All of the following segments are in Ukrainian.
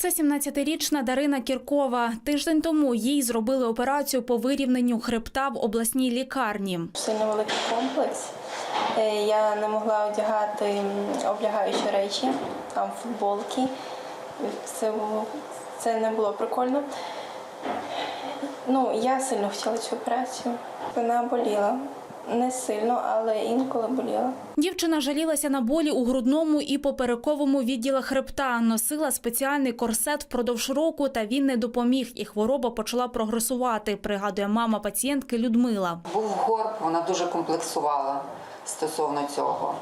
Це 17-річна Дарина Кіркова. Тиждень тому їй зробили операцію по вирівненню хребта в обласній лікарні. Сильно великий комплекс. Е, Я не могла одягати облягаючі речі, там футболки. Це, було, це не було прикольно. Ну, я сильно хотіла цю операцію. Вона боліла. Не сильно, але інколи боліла. Дівчина жалілася на болі у грудному і поперековому відділах хребта. Носила спеціальний корсет впродовж року, та він не допоміг, і хвороба почала прогресувати, пригадує мама пацієнтки Людмила. Був горб, вона дуже комплексувала стосовно цього.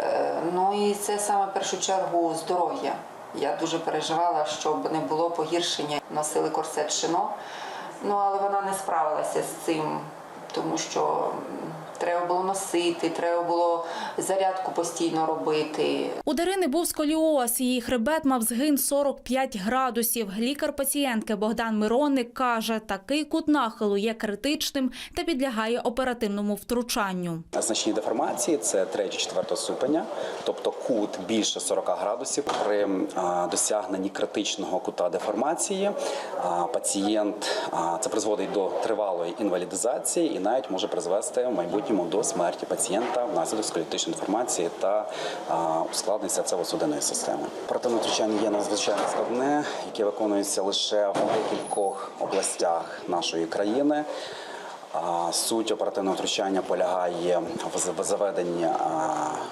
Е, Ну і це саме в першу чергу здоров'я. Я дуже переживала, щоб не було погіршення. Носили корсет шино, ну але вона не справилася з цим, тому що треба було носити, треба було зарядку постійно робити. У Дарини був сколіоз. Її хребет мав згин 45 градусів. Лікар пацієнтки Богдан Миронник каже, такий кут нахилу є критичним та підлягає оперативному втручанню. Значні деформації це 3-4 ступеня, тобто кут більше 40 градусів. При досягненні критичного кута деформації пацієнт це призводить до тривалої інвалідизації і навіть може призвести в майбутньому до смерті пацієнта внаслідок сколіотичної деформації та ускладнення серцево-судинної системи. Оперативне втручання є надзвичайно складне, яке виконується лише в декількох областях нашої країни. Суть оперативного втручання полягає в заведенні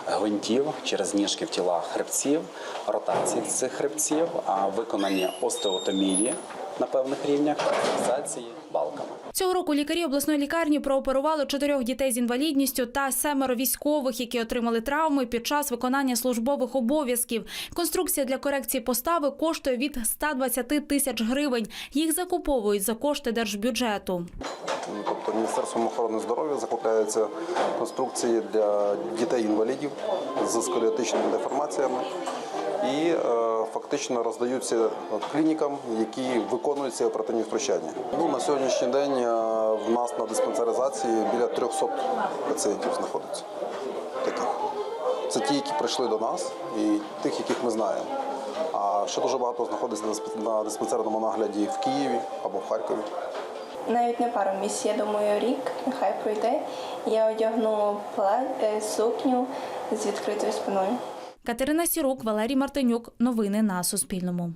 гвинтів через ніжки в тілах хребців, ротації цих хребців, а виконанні остеотомії на певних рівнях, фіксації балками. Цього року лікарі обласної лікарні прооперували чотирьох дітей з інвалідністю та семеро військових, які отримали травми під час виконання службових обов'язків. Конструкція для корекції постави коштує від 120 тисяч гривень. Їх закуповують за кошти держбюджету. Тобто Міністерством охорони здоров'я закупляються конструкції для дітей-інвалідів з сколіотичними деформаціями і е, фактично роздаються клінікам, які виконують ці оперативні втручання. Ну, на сьогоднішній день е, в нас на диспансеризації біля 300 пацієнтів знаходиться. Таких. Це ті, які прийшли до нас, і тих, яких ми знаємо. А ще дуже багато знаходиться на дисп- диспансерному нагляді в Києві або в Харкові. Навіть не пару місяців, я думаю, рік, нехай пройде. Я одягну е, сукню з відкритою спиною. Катерина Сірук, Валерій Мартинюк. Новини на Суспільному.